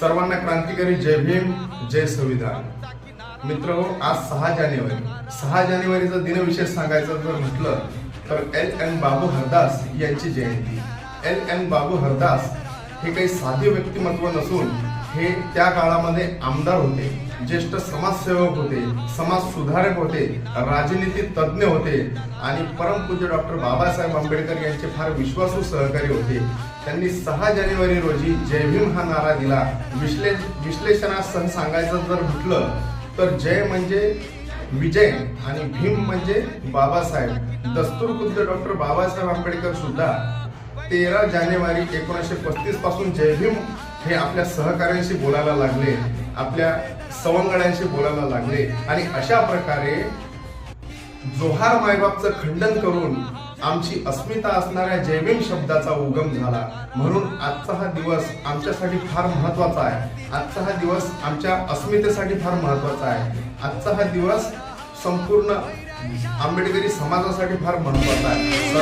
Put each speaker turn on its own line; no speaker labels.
सर्वांना क्रांतिकारी जय भीम जय संविधान. मित्र आज सहा जानेवारी. सहा जानेवारीचा दिनविशेष सांगायचं जर म्हटलं तर एल एन बाबू हरदास यांची जयंती. एल एन बाबू हरदास हे काही साधे व्यक्तिमत्व नसून हे त्या काळामध्ये आमदार होते ज्येष्ठ समाजसेवक होते समाज सुधारक होते राजनीती तज्ज्ञ होते आणि परमपूज्य डॉक्टर बाबासाहेब आंबेडकर यांचे फार विश्वासू सहकारी होते. त्यांनी सहा जानेवारी रोजी जय भीम हा नारा दिला. विश्ले विश्लेषणासह सांगायचं जर म्हटलं तर जय म्हणजे विजय आणि भीम म्हणजे बाबासाहेब. दस्तूर खुद्द डॉक्टर बाबासाहेब आंबेडकर सुद्धा तेरा जानेवारी एकोणीसशे पस्तीसपासून जय भीम हे आपल्या सहकार्यांशी बोलायला लागले आपल्या सवंगड्यांशी बोलायला लागले आणि अशा प्रकारे जोहार मायबापचं खंडन करून आमची अस्मिता असणाऱ्या जयभीम शब्दाचा उगम झाला. म्हणून आजचा हा दिवस आमच्यासाठी फार महत्त्वाचा आहे. आजचा हा दिवस आमच्या अस्मितेसाठी फार महत्त्वाचा आहे. आजचा हा दिवस संपूर्ण आंबेडकरी समाजासाठी फार महत्त्वाचा आहे.